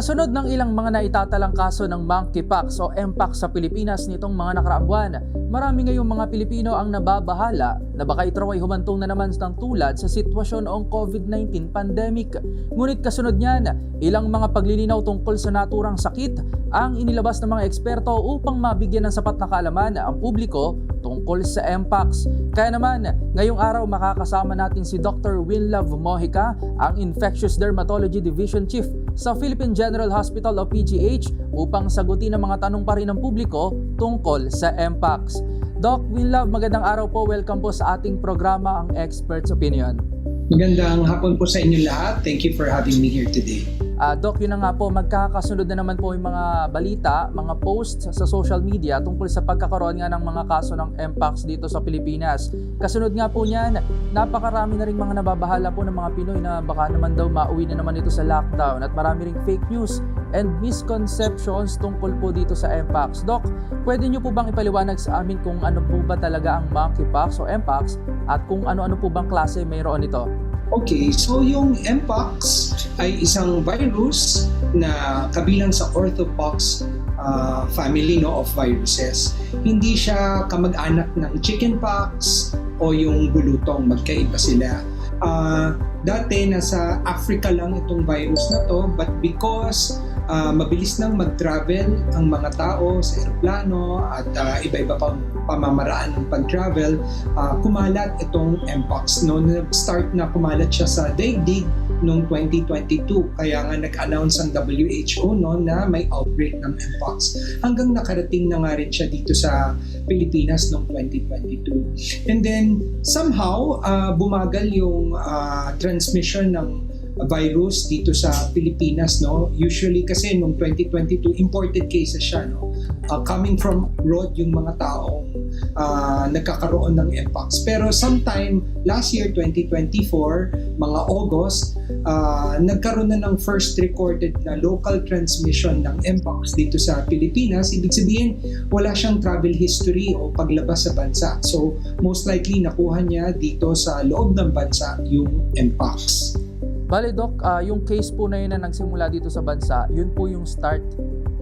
Kasunod ng ilang mga naitatalang kaso ng monkeypox o mpox sa Pilipinas nitong mga nakaraang buwan, marami ngayong mga Pilipino ang nababahala na baka ito ay humantong na naman ng tulad sa sitwasyon noong COVID-19 pandemic. Ngunit kasunod niyan, ilang mga paglilinaw tungkol sa naturang sakit ang inilabas ng mga eksperto upang mabigyan ng sapat na kaalaman ang publiko tungkol sa mpox. Kaya naman, ngayong araw makakasama natin si Dr. Winlove Mojica, ang Infectious Dermatology Division Chief sa Philippine General Hospital o PGH upang sagutin ang mga tanong pa rin ng publiko tungkol sa mpox. Doc Winlove, magandang araw po. Welcome po sa ating programa, ang Expert's Opinion. Magandang hapon po sa inyo lahat. Thank you for having me here today. Ah, Doc, yun na nga po, magkakasunod na naman po yung mga balita, mga posts sa social media tungkol sa pagkakaroon nga ng mga kaso ng Mpox dito sa Pilipinas. Kasunod nga po niyan, napakarami na rin mga nababahala po ng mga Pinoy na baka naman daw mauwi na naman ito sa lockdown at marami ring fake news and misconceptions tungkol po dito sa Mpox. Doc, pwede niyo po bang ipaliwanag sa amin kung ano po ba talaga ang monkeypox o Mpox at kung ano-ano po bang klase mayroon ito? Okay, so yung Mpox ay isang virus na kabilang sa orthopox uh, family no, of viruses. Hindi siya kamag-anak ng chickenpox o yung bulutong, magkaiba sila. Uh, dati nasa Africa lang itong virus na to but because uh, mabilis nang mag-travel ang mga tao sa eroplano at uh, iba-iba pang pamamaraan ng pag-travel, uh, kumalat itong Mpox. No? Nag-start na kumalat siya sa daigdig noong 2022. Kaya nga nag-announce ang WHO no, na may outbreak ng Mpox. Hanggang nakarating na nga rin siya dito sa Pilipinas noong 2022. And then somehow uh, bumagal yung uh, transmission ng virus dito sa Pilipinas no? Usually kasi nung 2022 imported cases siya no? Uh, coming from abroad yung mga tao uh, nagkakaroon ng mpox pero sometime last year 2024 mga August uh, nagkaroon na ng first recorded na local transmission ng mpox dito sa Pilipinas. Ibig sabihin wala siyang travel history o paglabas sa bansa. So most likely nakuha niya dito sa loob ng bansa yung mpox Bale Doc, uh, yung case po na yun na nagsimula dito sa bansa, yun po yung start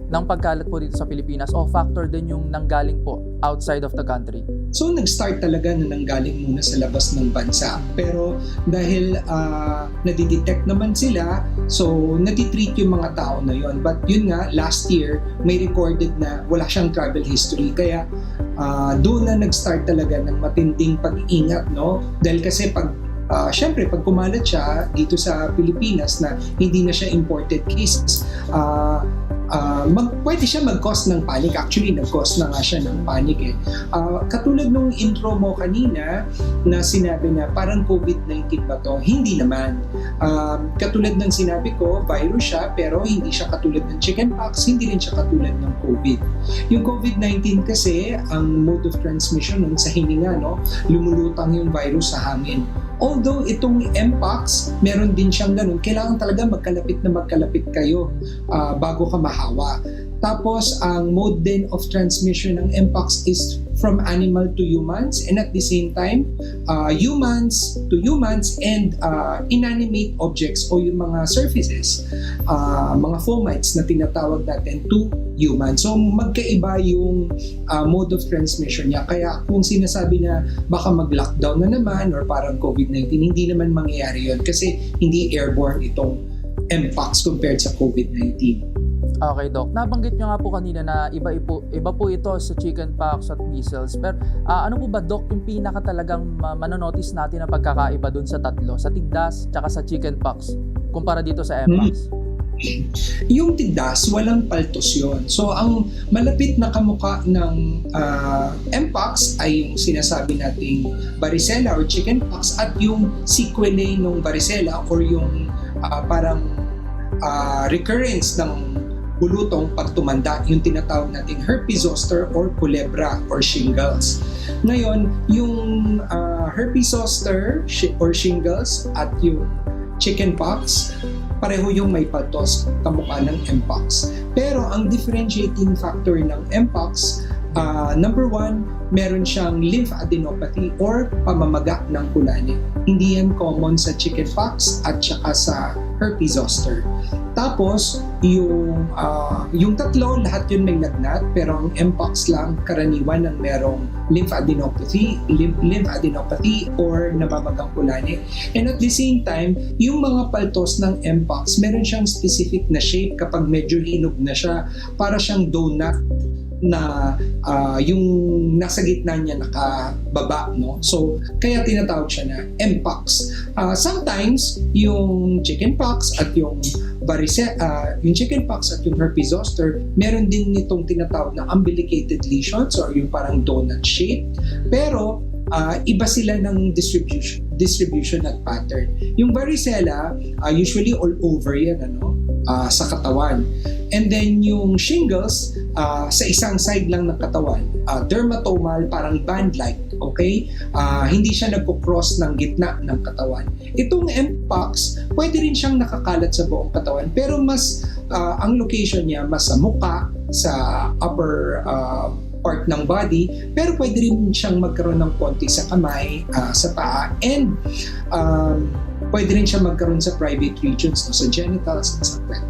ng pagkalat po dito sa Pilipinas o factor din yung nanggaling po outside of the country? So nag-start talaga na nanggaling muna sa labas ng bansa. Pero dahil uh, nadidetect naman sila, so natitreat yung mga tao na yon. But yun nga, last year, may recorded na wala siyang travel history. Kaya uh, doon na nag-start talaga ng matinding pag-iingat. No? Dahil kasi pag uh, syempre pag kumalat siya dito sa Pilipinas na hindi na siya imported cases, uh, uh, mag, pwede siya mag-cause ng panic. Actually, nag-cause na nga siya ng panic eh. Uh, katulad nung intro mo kanina na sinabi na parang COVID-19 ba to? Hindi naman. Uh, katulad ng sinabi ko, virus siya pero hindi siya katulad ng chickenpox, hindi rin siya katulad ng COVID. Yung COVID-19 kasi, ang mode of transmission nun sa hininga, no? lumulutang yung virus sa hangin. Although itong Mpox, meron din siyang ganun, kailangan talaga magkalapit na magkalapit kayo uh, bago ka mahawa. Tapos, ang mode din of transmission ng Mpox is from animal to humans and at the same time, uh, humans to humans and uh, inanimate objects o yung mga surfaces, uh, mga fomites na tinatawag natin to humans. So, magkaiba yung uh, mode of transmission niya. Kaya kung sinasabi na baka mag-lockdown na naman or parang COVID-19, hindi naman mangyayari yun kasi hindi airborne itong Mpox compared sa COVID-19. Okay, Doc. Nabanggit nyo nga po kanina na iba, iba, iba po ito sa chickenpox at measles. Pero uh, ano po ba, Doc, yung pinaka talagang uh, manonotice natin na pagkakaiba dun sa tatlo? Sa tigdas, tsaka sa chickenpox, kumpara dito sa mpox? Hmm. Yung tigdas, walang paltos yon. So, ang malapit na kamuka ng uh, mpox ay yung sinasabi nating varicella or chickenpox at yung sequelae ng varicella or yung uh, parang uh, recurrence ng bulutong pag tumanda, yung tinatawag nating herpes zoster or culebra or shingles. Ngayon, yung uh, herpes zoster or shingles at yung chickenpox, pareho yung may patos kamukha ng mpox. Pero ang differentiating factor ng mpox, uh, number one, meron siyang lymphadenopathy or pamamaga ng kulani. Hindi yan common sa chickenpox at saka sa herpes zoster. Tapos, yung, ah, yung tatlo, lahat yun may lagnat, pero ang Mpox lang, karaniwan ang merong lymphadenopathy, lymph, lymphadenopathy or namamagang kulani. And at the same time, yung mga paltos ng Mpox, meron siyang specific na shape kapag medyo hinog na siya, para siyang donut na ah, yung nasa gitna niya nakababa no? So kaya tinatawag siya na mpox. Ah, sometimes yung chickenpox at yung varice ah, yung chickenpox at yung herpes zoster meron din nitong tinatawag na umbilicated lesions or yung parang donut shape. Pero ah, iba sila ng distribution distribution at pattern. Yung varicella ah, usually all over yan ano ah, sa katawan. And then yung shingles ah, sa isang side lang ng katawan. Ah, dermatomal parang band-like okay? Ah, hindi siya nagko-cross ng gitna ng katawan. Itong mpox pwede rin siyang nakakalat sa buong katawan pero mas ah, ang location niya mas sa muka sa upper ah, part ng body pero pwede rin siyang magkaroon ng konti sa kamay ah, sa paa. And um, pwede rin siya magkaroon sa private regions no, sa genitals at sa puwet.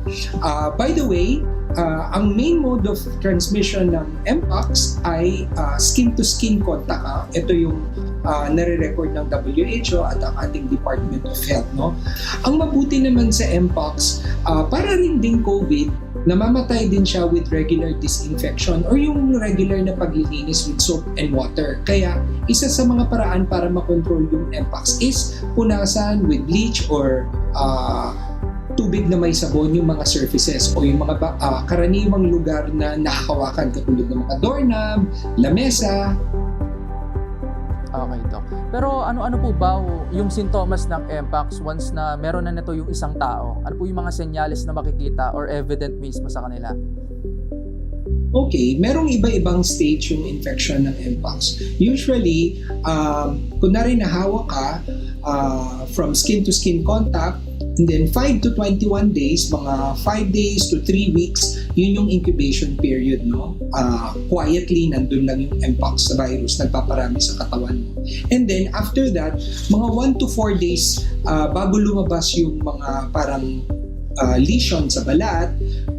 Ah, by the way, ah, ang main mode of transmission ng Mpox ay ah, skin-to-skin contact. ah. Ito yung ah, nare-record ng WHO at ang ating Department of Health. No? Ang mabuti naman sa Mpox, ah, para rin din COVID, namamatay din siya with regular disinfection or yung regular na paglilinis with soap and water. Kaya isa sa mga paraan para makontrol yung Mpox is punasan with bleach or ah, tubig na may sabon yung mga surfaces o yung mga ah, karaniwang lugar na nakahawakan katulad ng mga doorknob, lamesa, Okay, Doc. Pero ano-ano po ba yung sintomas ng Mpox once na meron na nito yung isang tao? Ano po yung mga senyales na makikita or evident mismo sa kanila? Okay, merong iba-ibang stage yung infection ng Mpox. Usually, um, kunwari nahawa ka uh, from skin to skin contact, and then 5 to 21 days, mga 5 days to 3 weeks, yun yung incubation period, no? Uh, quietly, nandun lang yung Mpox virus, nagpaparami sa katawan mo. And then, after that, mga 1 to 4 days uh, bago lumabas yung mga parang uh, lesion sa balat,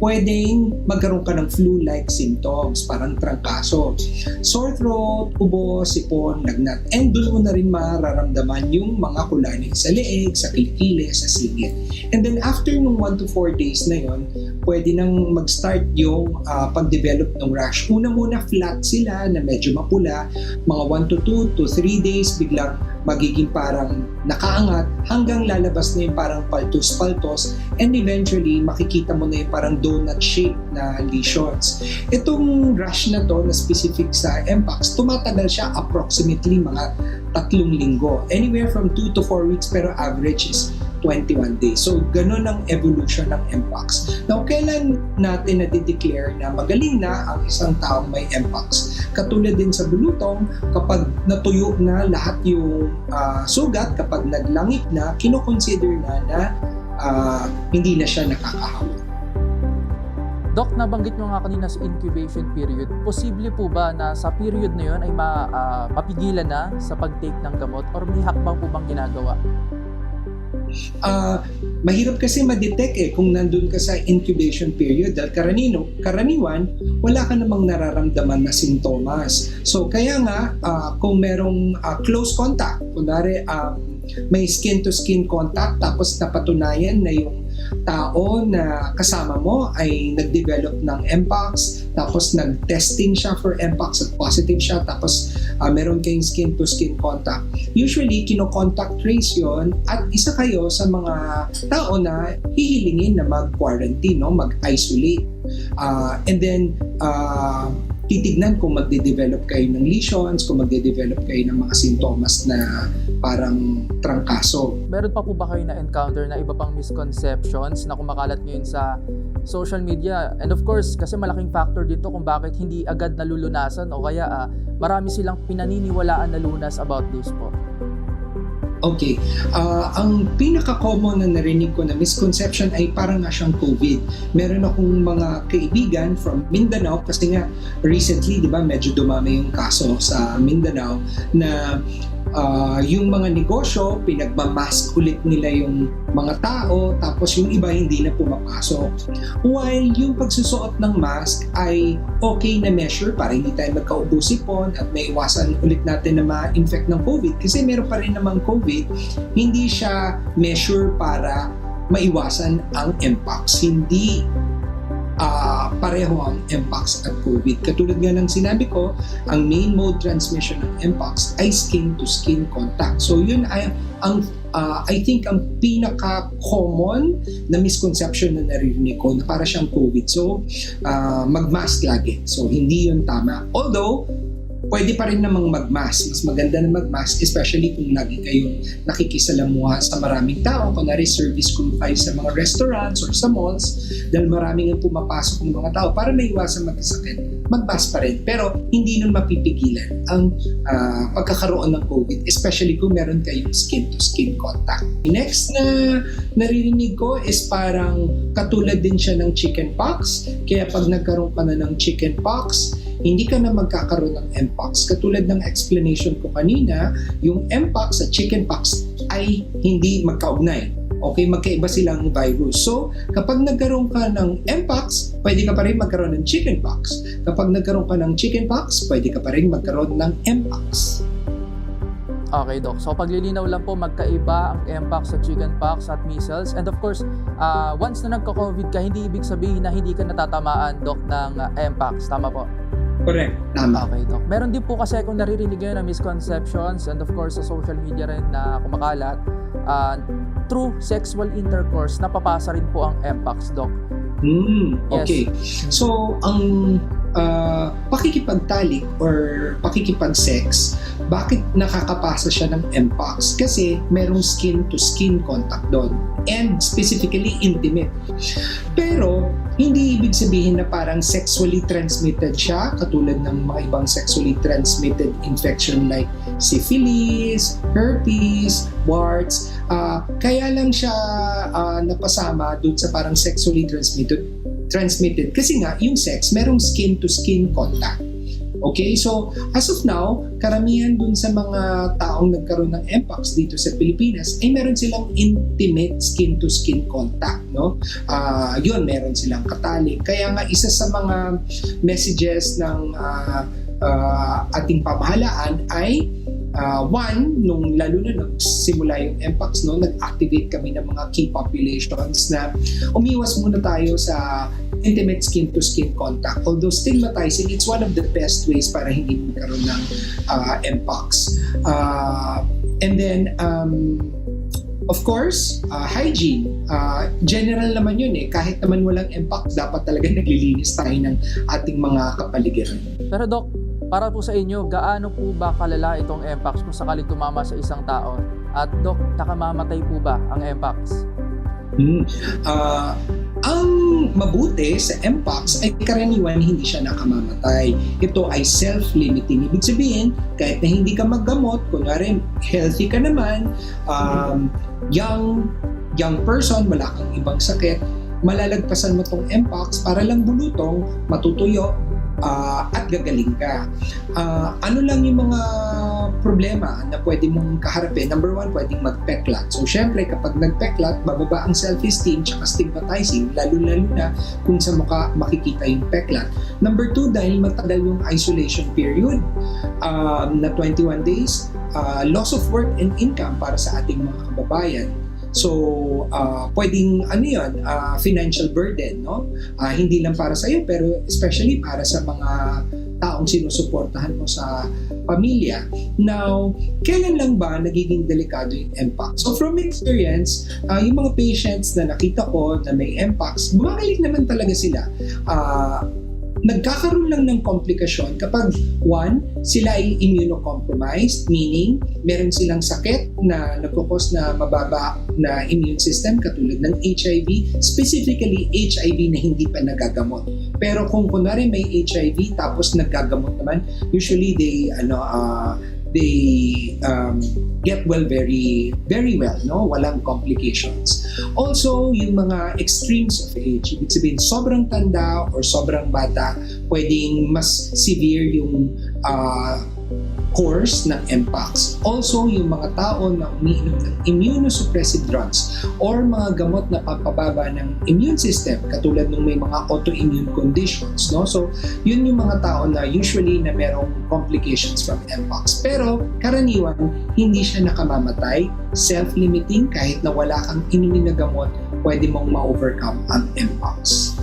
pwedeng magkaroon ka ng flu-like symptoms, parang trangkaso. Sore throat, ubo, sipon, lagnat. And doon mo na rin mararamdaman yung mga kulani sa leeg, sa kilikili, sa singit. And then after nung 1 to 4 days na yon, pwede nang mag-start yung ah, pag-develop ng rash. Una muna flat sila na medyo mapula. Mga 1 to 2 to 3 days biglang magiging parang nakaangat hanggang lalabas na yung parang paltos-paltos and eventually makikita mo na yung parang donut shape na lesions. Itong rash na to na specific sa Mpox, tumatagal siya approximately mga tatlong linggo. Anywhere from 2 to 4 weeks pero average is 21 days. So, ganun ang evolution ng Mpox. Now, kailan natin na-declare na magaling na ang isang taong may Mpox? Katulad din sa bulutong, kapag natuyo na lahat yung ah, sugat, kapag naglangip na, kinoconsider na na ah, hindi na siya nakakahawa. Doc, nabanggit nyo nga kanina sa incubation period. Posible po ba na sa period na yun ay ma, ah, mapigilan na sa pag-take ng gamot or may hakbang po bang ginagawa? Ah, mahirap kasi ma-detect eh kung nandun ka sa incubation period dahil karanino, karaniwan, wala ka namang nararamdaman na sintomas. So kaya nga, ah, kung merong ah, close contact, kunwari um, may skin-to-skin contact tapos napatunayan na yung tao na kasama mo ay nag-develop ng Mpox, tapos nag-testing siya for Mpox at positive siya, tapos ah, meron kayong skin-to-skin contact. Usually, kino-contact trace yon at isa kayo sa mga tao na hihilingin na mag-quarantine, no? mag-isolate. Ah, and then, ah, titignan kung magde-develop kayo ng lesions, kung magde-develop kayo ng mga sintomas na parang trangkaso. Meron pa po ba kayo na-encounter na iba pang misconceptions na kumakalat ngayon sa social media? And of course, kasi malaking factor dito kung bakit hindi agad nalulunasan o kaya ah, marami silang pinaniniwalaan na lunas about this po. Okay. Ah, ang pinaka-common na narinig ko na misconception ay parang nga siyang COVID. Meron akong mga kaibigan from Mindanao kasi nga recently, di ba, medyo dumami yung kaso sa Mindanao na ah, yung mga negosyo, pinagmamask ulit nila yung mga tao, tapos yung iba hindi na pumapasok. While yung pagsusuot ng mask ay okay na measure para hindi tayo magkaubo sipon at may iwasan ulit natin na ma-infect ng COVID kasi meron pa rin namang COVID, hindi siya measure para maiwasan ang mpox. Hindi ah, pareho ang mpox at COVID. Katulad nga ng sinabi ko, ang main mode transmission ng mpox ay skin-to-skin contact. So yun ay ang ah, I think ang pinaka-common na misconception na naririnig ko na para siyang COVID. So ah, mag-mask lagi. So hindi yun tama. Although pwede pa rin namang mag-mask. Mas maganda na mag-mask, especially kung lagi kayong nakikisalamuha sa maraming tao. Kunwari, service crew kayo sa mga restaurants or sa malls, dahil maraming ang pumapasok ng mga tao para maiwasan magkasakit, mag-mask pa rin. Pero hindi nun mapipigilan ang ah, pagkakaroon ng COVID, especially kung meron kayong skin-to-skin contact. Next na naririnig ko is parang katulad din siya ng chickenpox. Kaya pag nagkaroon ka na ng chickenpox, hindi ka na magkakaroon ng mpox. Katulad ng explanation ko kanina, yung mpox at chickenpox ay hindi magkaugnay. Okay, magkaiba silang virus. So, kapag nagkaroon ka ng mpox, pwede ka pa rin magkaroon ng chickenpox. Kapag nagkaroon ka ng chickenpox, pwede ka pa rin magkaroon ng mpox. Okay, Doc. So paglilinaw lang po, magkaiba ang mpox at chickenpox at measles. And of course, ah, once na nagka-COVID ka, hindi ibig sabihin na hindi ka natatamaan, Doc, ng ah, mpox. Tama po? Correct. Tama. Okay, Doc. Meron din po kasi akong naririnig ngayon na misconceptions and of course sa social media rin na kumakalat. ah, through sexual intercourse, napapasa rin po ang mpox, Doc. Hmm, Yes. okay. So, ang uh, pakikipagtalik or pakikipag-sex, bakit nakakapasa siya ng mpox? Kasi merong skin-to-skin contact doon and specifically intimate. Pero, hindi ibig sabihin na parang sexually transmitted siya katulad ng mga ibang sexually transmitted infection like syphilis, herpes, warts. Ah, kaya lang siya ah, napasama dun sa parang sexually transmitted transmitted kasi nga yung sex merong skin to skin contact. Okay, so as of now, karamihan dun sa mga taong nagkaroon ng mpox dito sa Pilipinas ay meron silang intimate skin to skin contact, no? Ah, yun, meron silang katalik. Kaya nga isa sa mga messages ng ah, ah, ating pamahalaan ay ah, one, nung lalo na nagsimula yung mpox, no, nag-activate kami ng mga key populations na umiwas muna tayo sa intimate skin-to-skin contact. Although stigmatizing, it's one of the best ways para hindi magkaroon ng uh, mpox. Uh, and then, um, of course, uh, hygiene. Uh, general naman yun eh. Kahit naman walang mpox, dapat talaga naglilinis tayo ng ating mga kapaligiran. Pero Doc, para po sa inyo, gaano po ba kalala itong mpox kung sakaling tumama sa isang tao? At Doc, nakamamatay po ba ang mpox? Hmm. Ah, ang mabuti sa mpox ay karaniwan hindi siya nakamamatay. Ito ay self-limiting. Ibig sabihin, kahit na hindi ka maggamot, kunwari healthy ka naman, um, young, young person, wala kang ibang sakit, malalagpasan mo tong mpox para lang bulutong, matutuyo, ah, at gagaling ka. Ah, ano lang yung mga problema na pwede mong kaharapin? Number one, pwedeng magpeklat. So, syempre, kapag nagpeklat, bababa ang self-esteem tsaka stigmatizing, lalo-lalo na kung sa mukha makikita yung peklat. Number two, dahil matagal yung isolation period um, na 21 days, ah, loss of work and income para sa ating mga kababayan. So, ah, pwedeng ano yun, ah, financial burden, no? Ah, hindi lang para sa iyo, pero especially para sa mga taong sinusuportahan mo sa pamilya. Now, kailan lang ba nagiging delikado yung mpox? So from experience, ah, yung mga patients na nakita ko na may mpox, bumagaling naman talaga sila. Ah, nagkakaroon lang ng komplikasyon kapag one, sila ay immunocompromised, meaning meron silang sakit na nagkukos na mababa na immune system katulad ng HIV, specifically HIV na hindi pa nagagamot. Pero kung kunwari may HIV tapos nagagamot naman, usually they ano ah, they um, get well very very well no? Walang complications. Also yung mga extremes of age ibig sabihin sobrang tanda or sobrang bata pwedeng mas severe yung ah, course ng MPAX. Also, yung mga tao na umiinom ng immunosuppressive drugs or mga gamot na pampababa ng immune system katulad ng may mga autoimmune conditions. No? So, yun yung mga tao na usually na merong complications from MPOX. Pero karaniwan, hindi siya nakamamatay, self-limiting, kahit na wala kang inumin na gamot, pwede mong ma-overcome ang MPOX.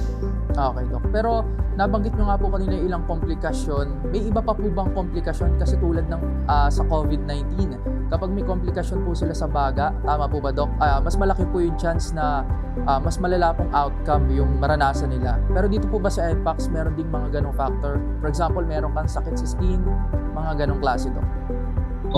Okay, Dok. Pero nabanggit nyo nga po kanina ilang komplikasyon. May iba pa po bang komplikasyon? Kasi tulad ng ah, sa COVID-19, kapag may komplikasyon po sila sa baga, tama po ba, Dok? Ah, mas malaki po yung chance na ah, mas malala pong outcome yung maranasan nila. Pero dito po ba sa MPAX, meron ding mga ganong factor? For example, meron kang sakit sa skin, mga ganong klase, Dok.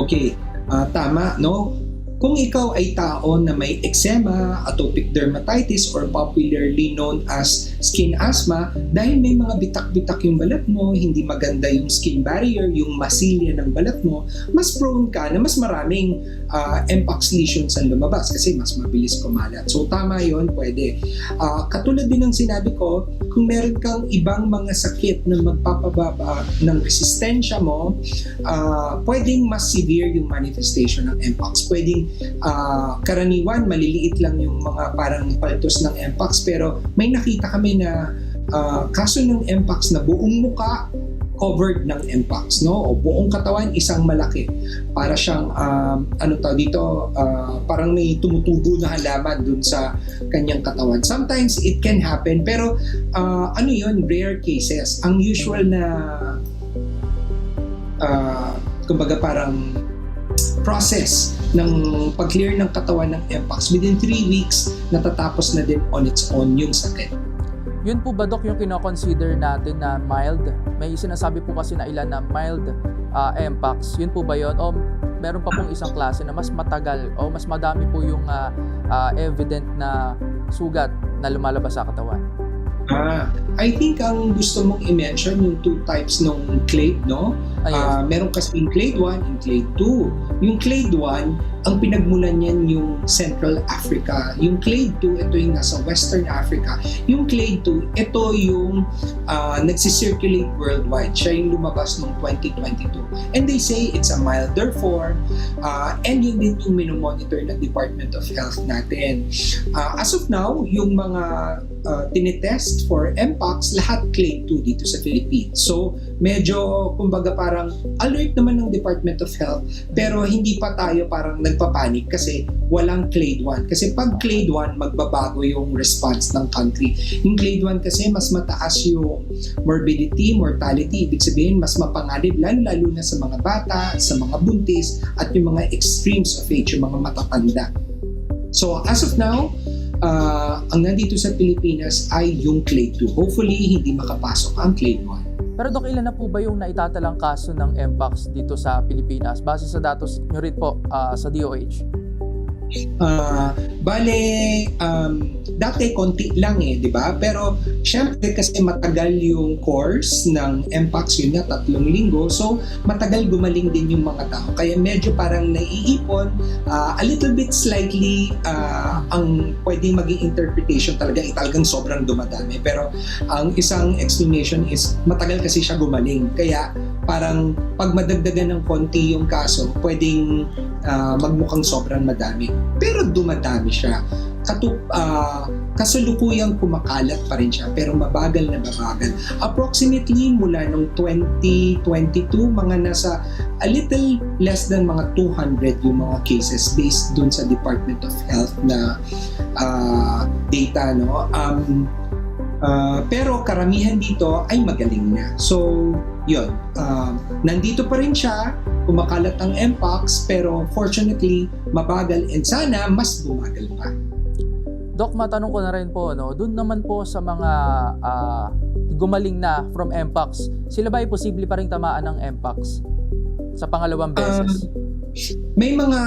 Okay, ah, tama, no? Kung ikaw ay tao na may eczema, atopic dermatitis, or popularly known as skin asthma, dahil may mga bitak-bitak yung balat mo, hindi maganda yung skin barrier, yung masilya ng balat mo, mas prone ka na mas maraming ah, mpox lesions ang lumabas kasi mas mabilis kumalat. So tama yon pwede. Ah, katulad din ng sinabi ko, kung meron kang ibang mga sakit na magpapababa ng resistensya mo, ah, pwedeng mas severe yung manifestation ng mpox. Pwedeng ah, karaniwan, maliliit lang yung mga parang paltos ng mpox pero may nakita kami na ah, kaso ng mpox na buong muka covered ng mpox, no? O buong katawan isang malaki. Para siyang um, ano tawag dito, ah, parang may tumutubo na halaman dun sa kanyang katawan. Sometimes it can happen pero ah, ano 'yun, rare cases. Ang usual na ah, kumbaga parang process ng pag-clear ng katawan ng mpox within 3 weeks natatapos na din on its own yung sakit. Yun po ba, Dok, yung kinoconsider natin na mild? May sinasabi po kasi na ilan na mild ah, MPAX. Yun po ba yun? O meron pa pong isang klase na mas matagal o mas madami po yung ah, ah, evident na sugat na lumalabas sa katawan? Ah, I think ang gusto mong i-mention yung two types ng clade, no? Ayun. Ah, meron kasi yung clade 1 and clade 2. Yung clade 1, ang pinagmulan niyan yung Central Africa. Yung clade 2, ito yung nasa Western Africa. Yung clade 2, ito yung ah, nagsisirculate worldwide. Siya yung lumabas noong 2022. And they say it's a milder form ah, and yun din yung minomonitor ng Department of Health natin. Ah, as of now, yung mga uh, tinetest for MPOX, lahat clade 2 dito sa Philippines. So, medyo, kumbaga parang alert naman ng Department of Health, pero hindi pa tayo parang nagpapanik kasi walang clade 1. Kasi pag clade 1, magbabago yung response ng country. Yung clade 1 kasi mas mataas yung morbidity, mortality. Ibig sabihin, mas mapanganib, lalo-lalo na sa mga bata, sa mga buntis, at yung mga extremes of age, yung mga matatanda. So, as of now, ah, ang nandito sa Pilipinas ay yung clade 2. Hopefully, hindi makapasok ang clade 1. Pero Dok, ilan na po ba yung naitatalang kaso ng MPAX dito sa Pilipinas? Base sa datos nyo rin po ah, sa DOH. Ah, bale, um, dati konti lang eh, di ba? Pero syempre kasi matagal yung course ng MPAX yun na tatlong linggo. So matagal gumaling din yung mga tao. Kaya medyo parang naiipon. ah, a little bit slightly ah, ang pwedeng maging interpretation talaga ay talagang sobrang dumadami. Pero ang isang explanation is matagal kasi siya gumaling. Kaya parang pag madagdagan ng konti yung kaso, pwedeng ah, magmukhang sobrang madami. Pero dumadami siya. Katu ah, kasalukuyang kumakalat pa rin siya pero mabagal na mabagal. Approximately mula nung 2022 mga nasa a little less than mga 200 yung mga cases based dun sa Department of Health na ah, data no. Um, ah, pero karamihan dito ay magaling na. So, yun. Ah, nandito pa rin siya, kumakalat ang mpox, pero fortunately, mabagal and sana mas bumagal pa. Dok, matanong ko na rin po, no, doon naman po sa mga ah, gumaling na from MPAX, sila ba ay posible pa rin tamaan ng MPAX sa pangalawang beses? May mga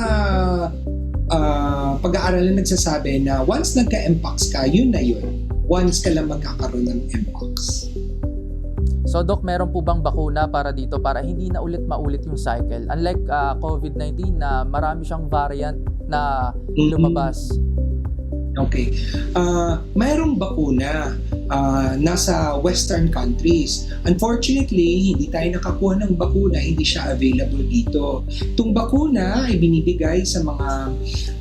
ah, pag-aaralan nagsasabi na once nagka-mpox ka, yun na yun. Once ka lang magkakaroon ng mpox. So Dok, meron po bang bakuna para dito para hindi na ulit maulit yung cycle? Unlike ah, COVID-19 na marami siyang variant na lumabas. Okay. Uh, mayroong bakuna uh, nasa western countries. Unfortunately, hindi tayo nakakuha ng bakuna, hindi siya available dito. Itong bakuna ay binibigay sa mga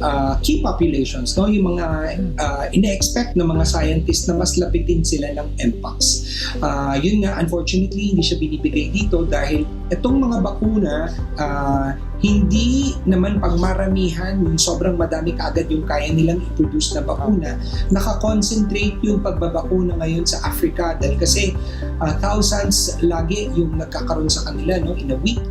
uh, key populations, no? yung mga uh, ina-expect ng mga scientists na mas lapitin sila ng MPOX. Uh, yun nga, unfortunately, hindi siya binibigay dito dahil itong mga bakuna, uh, hindi naman pangmaramihan, yung sobrang madami kaagad yung kaya nilang i-produce na bakuna, nakakonsentrate yung pagbabakuna ngayon sa Africa dahil kasi uh, thousands lagi yung nagkakaroon sa kanila no, in a week.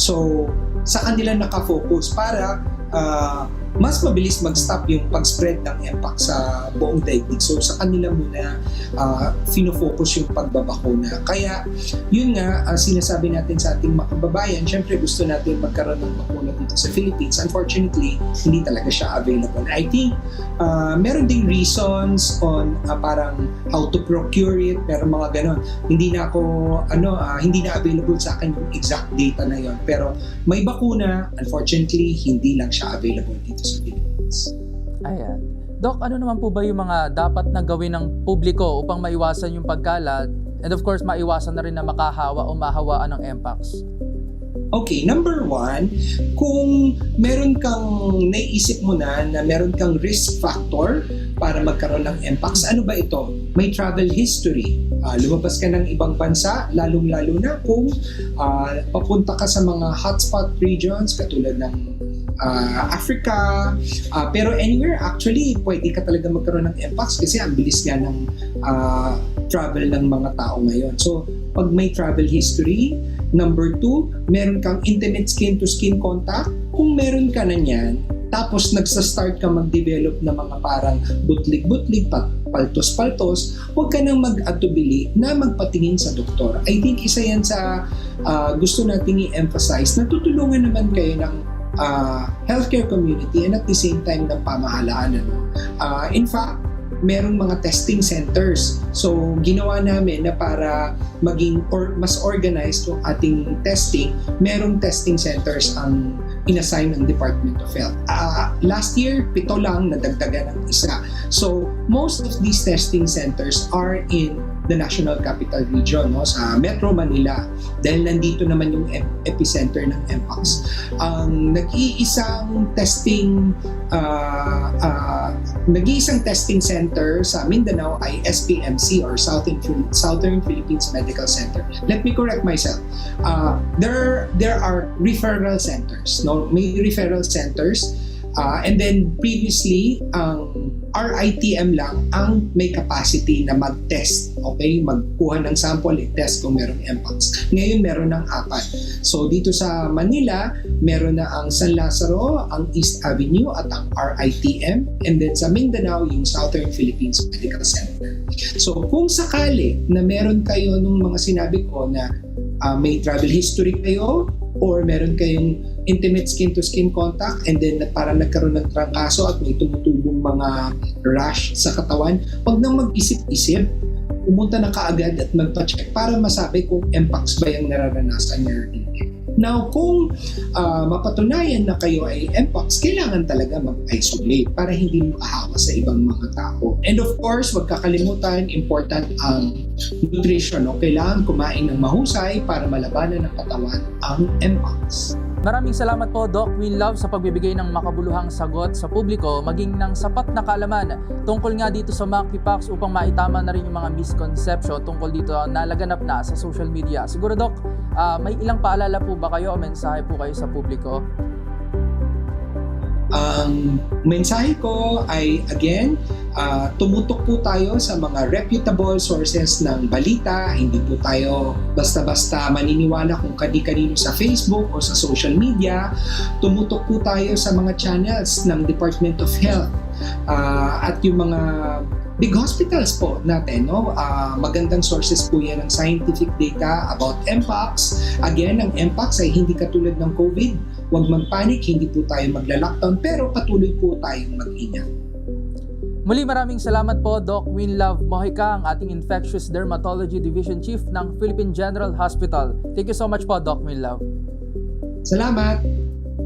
So, sa kanila nakafocus para uh, mas mabilis mag-stop yung pag-spread ng MPOX sa buong daigdig. So sa kanila muna uh, fino-focus yung pagbabakuna. Kaya yun nga, uh, sinasabi natin sa ating mga kababayan, syempre gusto natin magkaroon ng bakuna dito sa Philippines. Unfortunately, hindi talaga siya available. I think uh, meron ding reasons on uh, parang how to procure it, pero mga ganon. Hindi na ako, ano, uh, hindi na available sa akin yung exact data na yon. Pero may bakuna, unfortunately, hindi lang siya available dito Philippines. Ayan. Doc, ano naman po ba yung mga dapat na gawin ng publiko upang maiwasan yung pagkalat and of course maiwasan na rin na makahawa o mahawaan ng MPOX? Okay, number one, kung meron kang naisip mo na na meron kang risk factor para magkaroon ng MPOX, ano ba ito? May travel history. Uh, lumabas ka ng ibang bansa, lalong-lalo na kung uh, papunta ka sa mga hotspot regions katulad ng uh, Africa, uh, pero anywhere actually pwede ka talaga magkaroon ng MPOX kasi ang bilis nga ng uh, travel ng mga tao ngayon. So, pag may travel history, number two, meron kang intimate skin-to-skin contact, kung meron ka na niyan, tapos nagsa-start ka mag-develop ng mga parang butlig-butlig, paltos-paltos, huwag ka nang mag-atubili na magpatingin sa doktor. I think isa yan sa uh, gusto nating i-emphasize na tutulungan naman kayo ng uh, healthcare community and at the same time ng pamahalaan. Ano? Uh, in fact, merong mga testing centers. So, ginawa namin na para maging or mas organized yung ating testing, merong testing centers ang inassign ng Department of Health. Uh, last year, pito lang, nadagdagan ng isa. So, most of these testing centers are in the National Capital Region, no, sa Metro Manila. Dahil nandito naman yung epicenter ng MPOX. Ang nag-iisang testing uh, uh, nag-iisang testing center sa Mindanao ay SPMC or Southern Southern Philippines Medical Center. Let me correct myself. Uh, there there are referral centers. No, may referral centers Uh, and then previously, ang RITM lang ang may capacity na mag-test. Okay? Magkuha ng sample, i-test kung merong MPOX. Ngayon, meron ng apat. So, dito sa Manila, meron na ang San Lazaro, ang East Avenue, at ang RITM. And then sa Mindanao, yung Southern Philippines Medical Center. So, kung sakali na meron kayo nung mga sinabi ko na uh, may travel history kayo, or meron kayong intimate skin-to-skin contact and then parang nagkaroon ng trangkaso at may tumutubong mga rash sa katawan, huwag nang mag-isip-isip. Pumunta na kaagad at magpa-check para masabi kung MPOX ba yung nararanasan niya. Now, kung uh, mapatunayan na kayo ay MPOX, kailangan talaga mag-isolate para hindi makahawa sa ibang mga tao. And of course, wag kakalimutan, important ang nutrition. No? Kailangan kumain ng mahusay para malabanan ng katawan ang MPOX. Maraming salamat po Doc Winlove sa pagbibigay ng makabuluhang sagot sa publiko maging ng sapat na kaalaman tungkol nga dito sa monkeypox upang maitama na rin yung mga misconception tungkol dito na laganap na sa social media. Siguro Doc, uh, may ilang paalala po ba kayo o mensahe po kayo sa publiko? Ang mensahe ko ay again, uh, tumutok po tayo sa mga reputable sources ng balita. Hindi po tayo basta-basta maniniwala kung kani-kanino sa Facebook o sa social media. Tumutok po tayo sa mga channels ng Department of Health uh, at yung mga big hospitals po natin. No? Uh, magandang sources po yan ng scientific data about MPOX. Again, ang MPOX ay hindi katulad ng COVID. Huwag magpanik, hindi po tayo magla-lockdown, pero patuloy po tayong mag-ingat. Muli maraming salamat po Doc Winlove Mojica, ang ating Infectious Dermatology Division Chief ng Philippine General Hospital. Thank you so much po Doc Winlove. Salamat!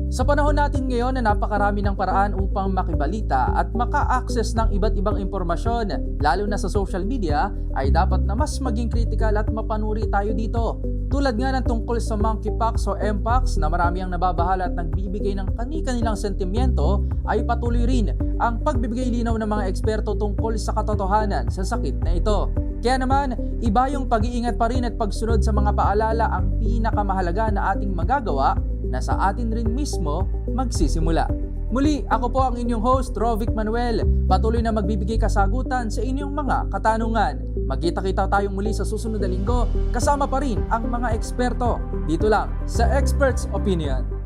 Sa panahon natin ngayon na napakarami ng paraan upang makibalita at maka-access ng iba't ibang impormasyon, lalo na sa social media, ay dapat na mas maging critical at mapanuri tayo dito. Tulad nga ng tungkol sa monkeypox o mpox na marami ang nababahala at nagbibigay ng kani-kanilang sentimiento, ay patuloy rin ang pagbibigay linaw ng mga eksperto tungkol sa katotohanan sa sakit na ito. Kaya naman, iba yung pag-iingat pa rin at pagsunod sa mga paalala ang pinakamahalaga na ating magagawa na sa atin rin mismo magsisimula. Muli, ako po ang inyong host, Rovic Manuel. Patuloy na magbibigay kasagutan sa inyong mga katanungan. Magkita-kita tayong muli sa susunod na linggo, kasama pa rin ang mga eksperto. Dito lang sa Experts Opinion.